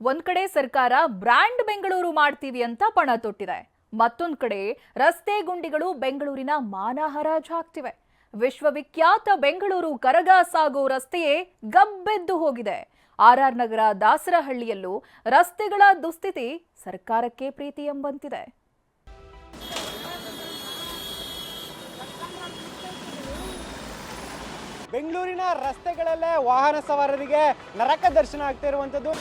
ಒಂದ್ ಕಡೆ ಸರ್ಕಾರ ಬ್ರ್ಯಾಂಡ್ ಬೆಂಗಳೂರು ಮಾಡ್ತೀವಿ ಅಂತ ಪಣ ತೊಟ್ಟಿದೆ. ಮತ್ತೊಂದ್ ಕಡೆ ರಸ್ತೆ ಗುಂಡಿಗಳು ಬೆಂಗಳೂರಿನ ಮಾನ ಹಾಕ್ತಿವೆ ವಿಶ್ವವಿಖ್ಯಾತ ಬೆಂಗಳೂರು ಕರಗ ಸಾಗೋ ರಸ್ತೆಯೇ ಗಬ್ಬೆದ್ದು ಹೋಗಿದೆ. ಆರ್ ಆರ್ ನಗರ ದಾಸರಹಳ್ಳಿಯಲ್ಲೂ ರಸ್ತೆಗಳ ದುಸ್ಥಿತಿ ಸರ್ಕಾರಕ್ಕೆ ಪ್ರೀತಿ ಎಂಬಂತಿದೆ ಬೆಂಗಳೂರಿನ ರಸ್ತೆಗಳಲ್ಲೇ ವಾಹನ ಸವಾರರಿಗೆ ನರಕ ದರ್ಶನ ಆಗ್ತಾ ಇರುವಂಥದ್ದು.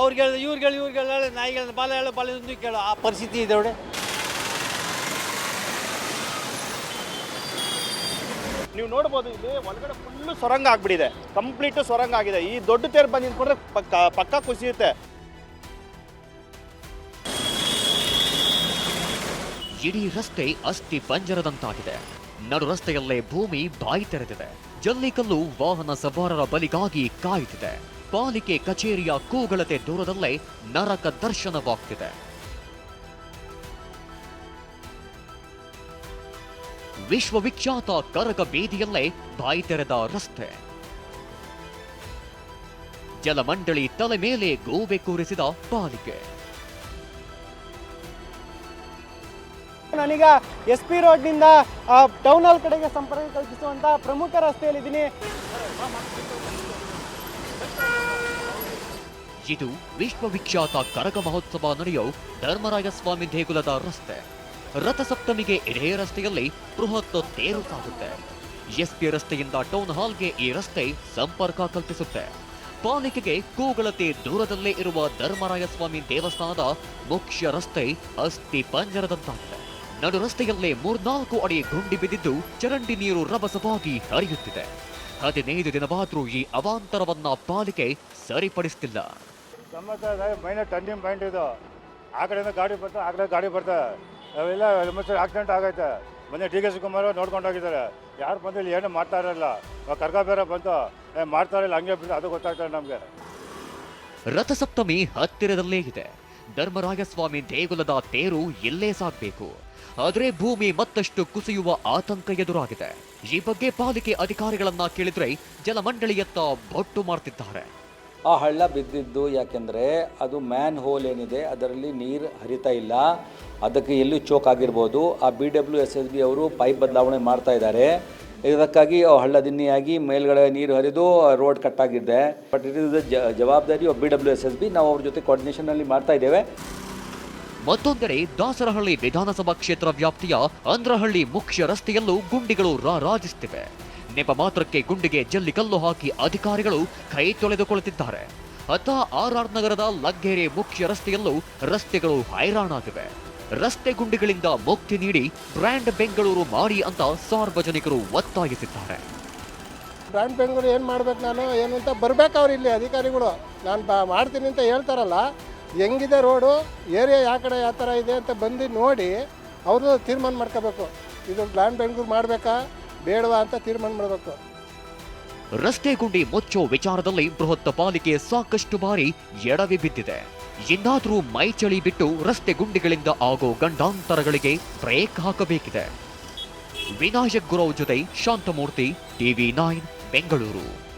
ಅವ್ರಿಗೆ ಇವ್ರಿಗೆ ಇವ್ರಿಗೆ ನಾಯಿಗಳನ್ನ ಬಾಲ ಹೇಳೋ ಬಾಲ ಒಂದು ಕೇಳೋ. ಆ ಪರಿಸ್ಥಿತಿ ಇದೆ ನೋಡಿ. ನೀವು ನೋಡ್ಬೋದು ಇಲ್ಲಿ ಒಳಗಡೆ ಫುಲ್ಲು ಸೊರಂಗ ಆಗ್ಬಿಟ್ಟಿದೆ. ಕಂಪ್ಲೀಟ್ ಸೊರಂಗ ಆಗಿದೆ. ಈ ದೊಡ್ಡ ತೇರು ಬಂದು ನಿಂತ್ಕೊಂಡ್ರೆ ಪಕ್ಕ ಪಕ್ಕ ಕುಸಿಯುತ್ತೆ ಇಡೀ ರಸ್ತೆ ಅಸ್ಥಿ ಪಂಜರದಂತಾಗಿದೆ. ನಡು ರಸ್ತೆಯಲ್ಲೇ ಭೂಮಿ ಬಾಯಿ ತೆರೆದಿದೆ. ಜಲ್ಲಿಕಲ್ಲು ವಾಹನ ಸವಾರರ ಬಲಿಗಾಗಿ ಕಾಯುತ್ತಿದೆ. ಪಾಲಿಕೆ ಕಚೇರಿಯ ಕೂಗಳತೆ ದೂರದಲ್ಲೇ ನರಕ ದರ್ಶನವಾಗ್ತಿದೆ. ವಿಶ್ವವಿಖ್ಯಾತ ಕರಗ ಬೀದಿಯಲ್ಲೇ ಬಾಯಿ ತೆರೆದ ರಸ್ತೆ. ಜಲಮಂಡಳಿ ತಲೆ ಮೇಲೆ ಗೋವೆ ಕೂರಿಸಿದ ಪಾಲಿಕೆ. ನಾನೀಗ ಎಸ್ ಪಿ ರೋಡ್ನಿಂದ ಟೌನ್ ಹಾಲ್ ಕಡೆಗೆ ಸಂಪರ್ಕ ಕಲ್ಪಿಸುವಂತ ಪ್ರಮುಖ ರಸ್ತೆಯಲ್ಲಿದ್ದೀನಿ. ಇದು ವಿಶ್ವವಿಖ್ಯಾತ ಕರಗ ಮಹೋತ್ಸವ ನಡೆಯೋ ಧರ್ಮರಾಯಸ್ವಾಮಿ ದೇಗುಲದ ರಸ್ತೆ. ರಥಸಪ್ತಮಿಗೆ ಇದೇ ರಸ್ತೆಯಲ್ಲಿ ಬೃಹತ್ ತೇರು ಸಾಗುತ್ತೆ. ಎಸ್ಪಿ ರಸ್ತೆಯಿಂದ ಟೌನ್ ಹಾಲ್ಗೆ ಈ ರಸ್ತೆ ಸಂಪರ್ಕ ಕಲ್ಪಿಸುತ್ತೆ. ಪಾಲಿಕೆಗೆ ಕೂಗಳತೆ ದೂರದಲ್ಲೇ ಇರುವ ಧರ್ಮರಾಯಸ್ವಾಮಿ ದೇವಸ್ಥಾನದ ಮುಖ್ಯ ರಸ್ತೆ ಅಸ್ಥಿ ಪಂಜರದಂತಾಗಿದೆ. ನಡು ರಸ್ತೆಯಲ್ಲೇ ಮೂರ್ನಾಲ್ಕು ಅಡಿ ಗುಂಡಿ ಬಿದ್ದಿದ್ದು ಚರಂಡಿ ನೀರು ರಭಸವಾಗಿ ಹರಿಯುತ್ತಿದೆ. ಹದಿನೈದು ದಿನವಾದರೂ ಈ ಅವಾಂತರವನ್ನ ಪಾಲಿಕೆ ಸರಿಪಡಿಸ್ತಿಲ್ಲ. ಸಮಸ್ಯೆ ಮೈನ ಟಂಡಿಂಗ್ ಪಾಯಿಂಟ್ ಇದು. ಆ ಕಡೆಯಿಂದ ಗಾಡಿ ಬರ್ತಾ, ಆ ಕಡೆ ಗಾಡಿ ಬರ್ತದೆ ಅವೆಲ್ಲ ಸಮಸ್ಯೆ ಆಕ್ಸಿಡೆಂಟ್ ಆಗೈತೆ. ಮೊನ್ನೆ ಡಿ ಕೆ ಶಿವಕುಮಾರ್ ನೋಡ್ಕೊಂಡು ಹೋಗಿದ್ದಾರೆ. ಯಾರು ಬಂದು ಇಲ್ಲಿ ಏನು ಮಾಡ್ತಾ ಇರಲ್ಲ. ಕರ್ಗ ಬೇರೆ ಬಂತು ಮಾಡ್ತಾ ಇರಲಿಲ್ಲ ಹಂಗೆ ಬಿಟ್ಟು ಅದು ಗೊತ್ತಾಗ್ತದೆ ನಮಗೆ. ರಥಸಪ್ತಮಿ ಹತ್ತಿರದಲ್ಲೇ ಇದೆ. ಧರ್ಮರಾಯಸ್ವಾಮಿ ದೇಗುಲದ ತೇರು ಎಲ್ಲೇ ಸಾಗಬೇಕು ಆದರೆ ಭೂಮಿ ಮತ್ತಷ್ಟು ಕುಸಿಯುವ ಆತಂಕ ಎದುರಾಗಿದೆ. ಈ ಬಗ್ಗೆ ಪಾಲಿಕೆ ಅಧಿಕಾರಿಗಳನ್ನ ಕೇಳಿದ್ರೆ ಜಲಮಂಡಳಿಯತ್ತ ಬೊಟ್ಟು ಮಾಡ್ತಿದ್ದಾರೆ ಆ ಹಳ್ಳ ಬಿದ್ದಿದ್ದು ಯಾಕೆಂದರೆ ಅದು ಮ್ಯಾನ್ ಹೋಲ್ ಏನಿದೆ, ಅದರಲ್ಲಿ ನೀರು ಹರಿತಾ ಇಲ್ಲ. ಅದಕ್ಕೆ ಎಲ್ಲೂ ಚೋಕ್ ಆಗಿರ್ಬೋದು. ಆ B W S S B ಅವರು ಪೈಪ್ ಬದಲಾವಣೆ ಮಾಡ್ತಾ ಇದ್ದಾರೆ. ಇದಕ್ಕಾಗಿ ಹಳ್ಳ ದಿನ್ನಿಯಾಗಿ ಮೇಲ್ಗಡೆ ನೀರು ಹರಿದು ರೋಡ್ ಕಟ್ಟಾಗಿದೆ ಬಟ್ ಇಟ್ ಇಸ್ ಜವಾಬ್ದಾರಿ B W S S B ನಾವು ಅವ್ರ ಜೊತೆ ಕೋರ್ಡಿನೇಷನಲ್ಲಿ ಮಾಡ್ತಾ ಇದ್ದೇವೆ. ಮತ್ತೊಂದೆಡೆ ದಾಸರಹಳ್ಳಿ ವಿಧಾನಸಭಾ ಕ್ಷೇತ್ರ ವ್ಯಾಪ್ತಿಯ ಅಂದ್ರಹಳ್ಳಿ ಮುಖ್ಯ ರಸ್ತೆಯಲ್ಲೂ ಗುಂಡಿಗಳು ರಾರಾಜಿಸುತ್ತಿವೆ ನೆಪ ಮಾತ್ರಕ್ಕೆ ಗುಂಡಿಗೆ ಜಲ್ಲಿಕಲ್ಲು ಹಾಕಿ ಅಧಿಕಾರಿಗಳು ಕೈ ತೊಳೆದುಕೊಳ್ಳುತ್ತಿದ್ದಾರೆ. ಅತ್ತ ಆರ್ ನಗರದ ಲಗ್ಗೆರೆ ಮುಖ್ಯ ರಸ್ತೆಯಲ್ಲೂ ರಸ್ತೆಗಳು ಹೈರಾಣಾಗಿವೆ. ರಸ್ತೆ ಗುಂಡಿಗಳಿಂದ ಮುಕ್ತಿ ನೀಡಿ ಬ್ರ್ಯಾಂಡ್ ಬೆಂಗಳೂರು ಮಾಡಿ ಅಂತ ಸಾರ್ವಜನಿಕರು ಒತ್ತಾಯಿಸಿದ್ದಾರೆ. ಬ್ರ್ಯಾಂಡ್ ಬೆಂಗಳೂರು ಏನು ಮಾಡ್ಬೇಕು ನಾನು? ಏನು ಅಂತ ಬರ್ಬೇಕು ಅವ್ರು ಇಲ್ಲಿ ಅಧಿಕಾರಿಗಳು. ನಾನು ಮಾಡ್ತೀನಿ ಅಂತ ಹೇಳ್ತಾರಲ್ಲ, ಹೆಂಗಿದೆ ರೋಡು, ಏರಿಯಾ ಯಾವ ಕಡೆ ಯಾವ ಥರ ಇದೆ ಅಂತ ಬಂದು ನೋಡಿ ಅವರು ತೀರ್ಮಾನ ಮಾಡ್ಕೋಬೇಕು. ಇದು ಬ್ರ್ಯಾಂಡ್ ಬೆಂಗಳೂರು ಮಾಡಬೇಕಾ? ಬೇಡವಾ ಅಂತ ತೀರ್ಮಾನ ಮಾಡಬೇಕು. ರಸ್ತೆ ಗುಂಡಿ ಮುಚ್ಚೋ ವಿಚಾರದಲ್ಲಿ ಬೃಹತ್ ಪಾಲಿಕೆ ಸಾಕಷ್ಟು ಬಾರಿ ಎಡವಿ ಬಿದ್ದಿದೆ. ಇನ್ನಾದರೂ ಮೈ ಚಳಿ ಬಿಟ್ಟು ರಸ್ತೆ ಗುಂಡಿಗಳಿಂದ ಆಗೋ ಗಂಡಾಂತರಗಳಿಗೆ ಬ್ರೇಕ್ ಹಾಕಬೇಕಿದೆ. ವಿನಾಯಕ್ ಗುರವ್ ಜೊತೆ ಶಾಂತಮೂರ್ತಿ, ಟಿವಿ ನೈನ್, ಬೆಂಗಳೂರು.